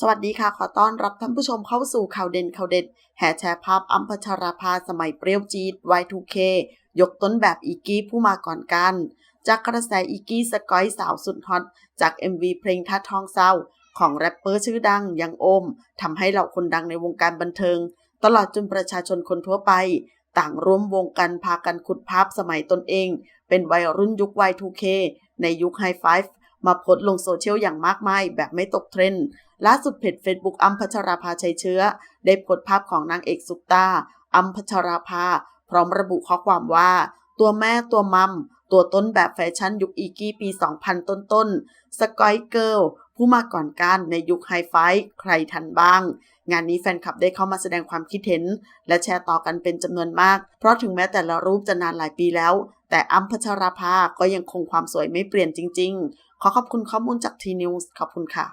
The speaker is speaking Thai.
สวัสดีค่ะ ขอต้อนรับท่านผู้ชมเข้าสู่ข่าวเด่นข่าวเด็ด แห่แชร์ภาพอัมพชราภาสมัยเปรี้ยวจี๊ด Y2K ยกต้นแบบอีกี้ผู้มาก่อนกัน จากกระแสอีกี้สกอยสาวสุดฮอต จาก MV เพลงท่าทองเศร้า ของแรปเปอร์ชื่อดังยังโอมทำให้เหล่าคนดังในวงการบันเทิง ตลอดจนประชาชนคนทั่วไป ต่างร่วมวงกันพากันขุดภาพสมัยตนเอง เป็นวัยรุ่นยุค Y2K ในยุคไฮไฟฟ์ มาโพสลงโซเชียลอย่างมากมายแบบไม่ตกเทรนด์ล่าสุดเพจ Facebook อัมพัชราภาชัยเชื้อ ได้โพสภาพของนางเอกซุปตาอัมพัชราภา พร้อมระบุข้อความว่า ตัวแม่ตัวมัม ตัวต้นแบบแฟชั่นยุคอีกี้ปี 2000 ต้นต้นสกอยเกิลผู้มาก่อนการในยุคไฮไฟใครทันบ้าง งานนี้แฟนคลับได้เข้ามาแสดงความคิดเห็น และแชร์ต่อกันเป็นจำนวนมาก เพราะถึงแม้แต่ละรูปจะนานหลายปีแล้ว แต่อัมพัชราภาก็ยังคงความสวยไม่เปลี่ยนจริง ๆ ขอขอบคุณข้อมูลจากทีนิวส์ขอบคุณค่ะ